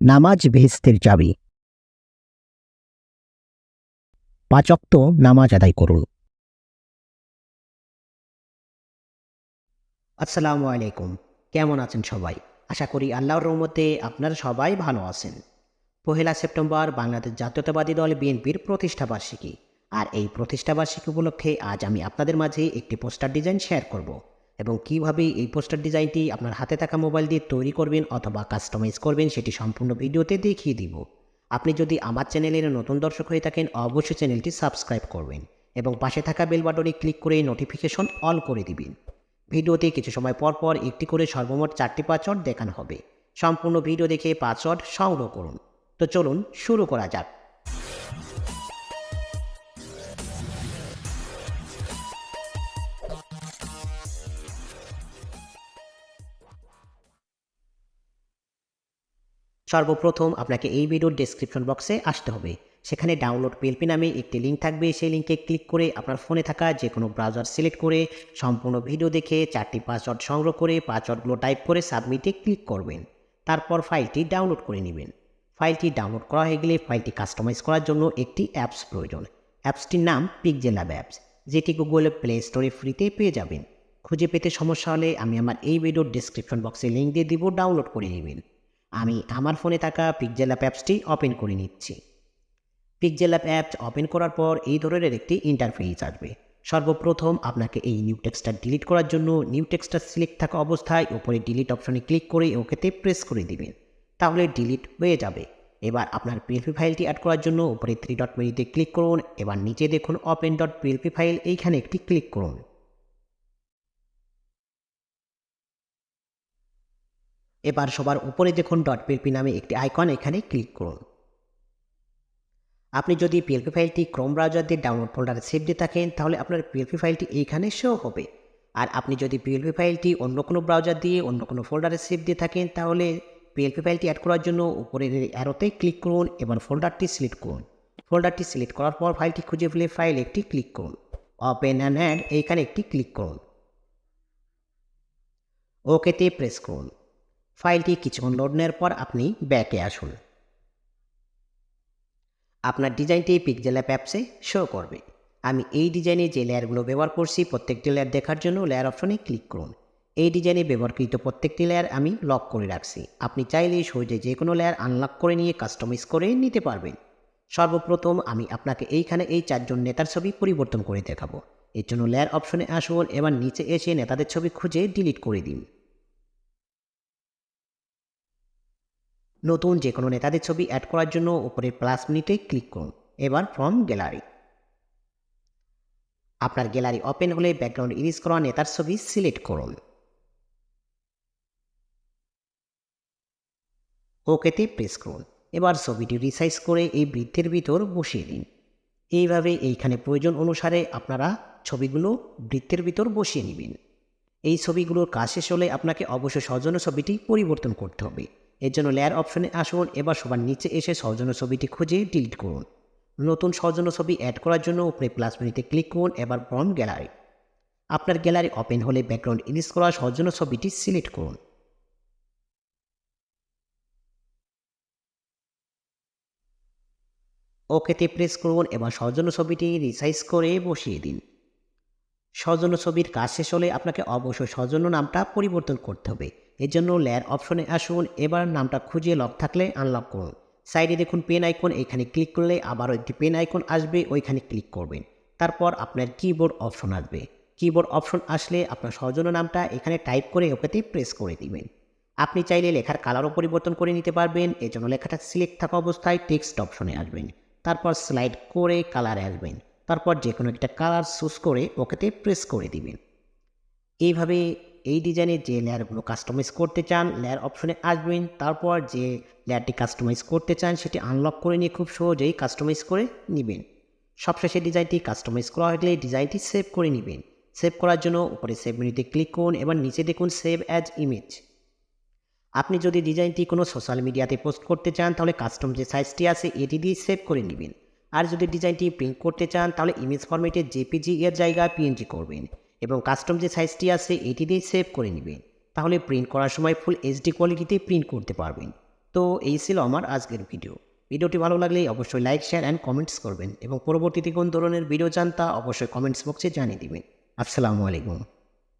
নামাজ বেহেস্তের চাবি। পাচক্ত নামাজ আদায় করুন। আসসালামু আলাইকুম। কেমন আছেন সবাই? আশা করি আল্লাহর রহমতে আপনারা সবাই ভালো আছেন। পহেলা সেপ্টেম্বর বাংলাদেশ জাতীয়তাবাদী দল বিএনপির প্রতিষ্ঠাবার্ষিকী আর এই প্রতিষ্ঠাবার্ষিকী উপলক্ষে আজ আমি আপনাদের মাঝে একটি পোস্টার ডিজাইন শেয়ার করব। এবং কীভাবে এই পোস্টার ডিজাইনটি আপনার হাতে থাকা মোবাইল দিয়ে তৈরি করবেন অথবা কাস্টমাইজ করবেন সেটি সম্পূর্ণ ভিডিওতে দেখিয়ে দিব। আপনি যদি আমার চ্যানেলের নতুন দর্শক হয়ে থাকেন, অবশ্যই চ্যানেলটি সাবস্ক্রাইব করবেন এবং পাশে থাকা বেল বাটনে ক্লিক করে নোটিফিকেশন অল করে দিবেন। ভিডিওতে কিছু সময় পর পর একটি করে সর্বমোট চারটি পাসওয়ার্ড দেখানো হবে। সম্পূর্ণ ভিডিও দেখে পাসওয়ার্ড সংগ্রহ করুন। তো চলুন শুরু করা যাক। সর্বপ্রথম আপনাকে এই ভিডিওর ডেসক্রিপশন বক্সে আসতে হবে। সেখানে ডাউনলোড পিএলপি নামে একটি লিঙ্ক থাকবে, সেই লিঙ্কে ক্লিক করে আপনার ফোনে থাকা যে কোনো ব্রাউজার সিলেক্ট করে সম্পূর্ণ ভিডিও দেখে চারটি পাসওয়ার্ড সংগ্রহ করে পাসওয়ার্ডগুলো টাইপ করে সাবমিটে ক্লিক করবেন। তারপর ফাইলটি ডাউনলোড করে নেবেন। ফাইলটি ডাউনলোড করা হয়ে গেলে ফাইলটি কাস্টমাইজ করার জন্য একটি অ্যাপস প্রয়োজন। অ্যাপসটির নাম পিকজেলাব অ্যাপস যেটি গুগলে প্লে স্টোরে ফ্রিতে পেয়ে যাবেন। খুঁজে পেতে সমস্যা হলে আমি আমার এই ভিডিওর ডিসক্রিপশন বক্সে লিঙ্ক দিয়ে দিব ডাউনলোড করে নেবেন। আমি আমার ফোনে থাকা পিকজেল অ্যাপ অ্যাপসটি ওপেন করে নিচ্ছি। পিকজেল অ্যাপ অ্যাপস ওপেন করার পর এই ধরনের একটি ইন্টারফেস আসবে। সর্বপ্রথম আপনাকে এই নিউ টেক্সটটা ডিলিট করার জন্য নিউ টেক্সটটা সিলেক্ট থাকা অবস্থায় উপরে ডিলিট অপশনে ক্লিক করে ওকেতে প্রেস করে দিবেন। তাহলে ডিলিট হয়ে যাবে। এবার আপনার পিএলপি ফাইলটি অ্যাড করার জন্য উপরে থ্রি ডট মেনুতে ক্লিক করুন। এবার নিচে দেখুন ওপেন ডট পিএলপি ফাইল এইখানে একটি ক্লিক করুন। এবার সবার উপরে দেখুন ডট পিএলপি নামে একটি আইকন এখানে ক্লিক করুন। আপনি যদি পিএলপি ফাইলটি ক্রোম ব্রাউজার দিয়ে ডাউনলোড ফোল্ডারে সেভ দিয়ে থাকেন, তাহলে আপনার পিএলপি ফাইলটি এইখানে শো হবে। আর আপনি যদি পিএলপি ফাইলটি অন্য কোনো ব্রাউজার দিয়ে, অন্য কোনো ফোল্ডারে সেভ দিয়ে থাকেন, তাহলে পিএলপি ফাইলটি অ্যাড করার জন্য উপরের অ্যারোতে ক্লিক করুন এবং ফোল্ডারটি সিলেক্ট করুন। ফোল্ডারটি সিলেক্ট করার পর ফাইলটি খুঁজে ফেলে ফাইল একটি ক্লিক করুন। ওপেন অ্যান্ড অ্যাড এইখানে একটি ক্লিক করুন। ওকেতে প্রেস করুন। ফাইলটি কিছুক্ষণ লোড নেওয়ার পর আপনি ব্যাকে আসুন। আপনার ডিজাইনটি পিকজেল অ্যাপ অ্যাপসে শো করবে। আমি এই ডিজাইনে যে লেয়ারগুলো ব্যবহার করছি প্রত্যেকটি লেয়ার দেখার জন্য লেয়ার অপশনে ক্লিক করুন। এই ডিজাইনে ব্যবহারকৃত প্রত্যেকটি লেয়ার আমি লক করে রাখছি। আপনি চাইলে সহজে যে কোনো লেয়ার আনলক করে নিয়ে কাস্টমাইজ করে নিতে পারবেন। সর্বপ্রথম আমি আপনাকে এইখানে এই চারজন নেতার ছবি পরিবর্তন করে দেখাবো। এর জন্য লেয়ার অপশনে আসুন, এবার নিচে এসে নেতাদের ছবি খুঁজে ডিলিট করে দিন। নতুন যে কোনো নেতাদের ছবি অ্যাড করার জন্য উপরে প্লাস মিনিটে ক্লিক করুন। এবার ফ্রম গ্যালারি আপনার গ্যালারি ওপেন হলে ব্যাকগ্রাউন্ড ইরিজ করা নেতার ছবি সিলেক্ট করুন। ওকেতে প্রেস করুন। এবার ছবিটি রিসাইজ করে এই বৃত্তের ভিতর বসিয়ে দিন। এইভাবে এইখানে প্রয়োজন অনুসারে আপনারা ছবিগুলো বৃত্তের ভিতর বসিয়ে নেবেন। এই ছবিগুলোর কাজ শেষ হলে আপনাকে অবশ্যই সৌজন্য ছবিটি পরিবর্তন করতে হবে। এর জন্য লেয়ার অপশনে আসুন, এবার সবার নিচে এসে সৌজন্য ছবিটি খুঁজে ডিলিট করুন। নতুন সৌজন্য ছবি অ্যাড করার জন্য উপরে প্লাস মেনুতে ক্লিক করুন, এবার ফ্রম গ্যালারি আপনার গ্যালারি ওপেন হলে ব্যাকগ্রাউন্ড ইরিজ করা সৌজন্য ছবিটি সিলেক্ট করুন। ওকেতে প্রেস করুন, এবার সৌজন্য ছবিটি রিসাইজ করে বসিয়ে দিন। সৌজন্য ছবির কাজ শেষ হলে আপনাকে অবশ্যই সৌজন্য নামটা পরিবর্তন করতে হবে। এর জন্য লেয়ার অপশনে আসুন। এবার নামটা খুঁজে লক থাকলে আনলক করুন। সাইডে দেখুন পেন আইকন এখানে ক্লিক করলে আবারও একটি পেন আইকন আসবে, ওইখানে ক্লিক করবেন। তারপর আপনার কিবোর্ড অপশন আসবে। কিবোর্ড অপশন আসলে আপনার সৌজন্য নামটা এখানে টাইপ করে ওকেতে প্রেস করে দিবেন। আপনি চাইলে লেখার কালারও পরিবর্তন করে নিতে পারবেন। এজন্য লেখাটা সিলেক্ট থাকা অবস্থায় টেক্সট অপশনে আসবেন। তারপর স্লাইড করে কালারে আসবেন। তারপর যে কোনো একটা কালার চুজ করে ওকেতে প্রেস করে দিবেন। এইভাবে এই ডিজাইনের যে লেয়ারগুলো কাস্টমাইজ করতে চান, লেয়ার অপশনে আসবেন। তারপর যে লেয়ারটি কাস্টমাইজ করতে চান, সেটি আনলক করে নিয়ে খুব সহজেই কাস্টমাইজ করে নেবেন। সবশেষে ডিজাইনটি কাস্টমাইজ করা হয়ে গেলে ডিজাইনটি সেভ করে নেবেন। সেভ করার জন্য উপরে সেভ মেনুতে ক্লিক করুন, এবার নিচে দেখুন সেভ অ্যাজ ইমেজ আপনি যদি ডিজাইনটি কোনো সোশ্যাল মিডিয়াতে পোস্ট করতে চান, তাহলে কাস্টম যে সাইজটি আছে, এটি দিয়ে সেভ করে নেবেন। আর যদি ডিজাইনটি প্রিন্ট করতে চান, তাহলে ইমেজ ফরম্যাটে জেপিজি এর জায়গায় পিএনজি করবেন। এবং কাস্টম যে সাইজটি আছে, এটি দিয়ে সেভ করে নেবেন। তাহলে প্রিন্ট করার সময় ফুল এইচডি কোয়ালিটিতে প্রিন্ট করতে পারবেন। তো এই ছিল আমার আজকের ভিডিও ভিডিওটি ভালো লাগলে অবশ্যই লাইক শেয়ার অ্যান্ড কমেন্টস করবেন এবং পরবর্তীতে কোন ধরনের ভিডিও চান তা অবশ্যই কমেন্টস বক্সে জানিয়ে দেবেন। আসসালামু আলাইকুম।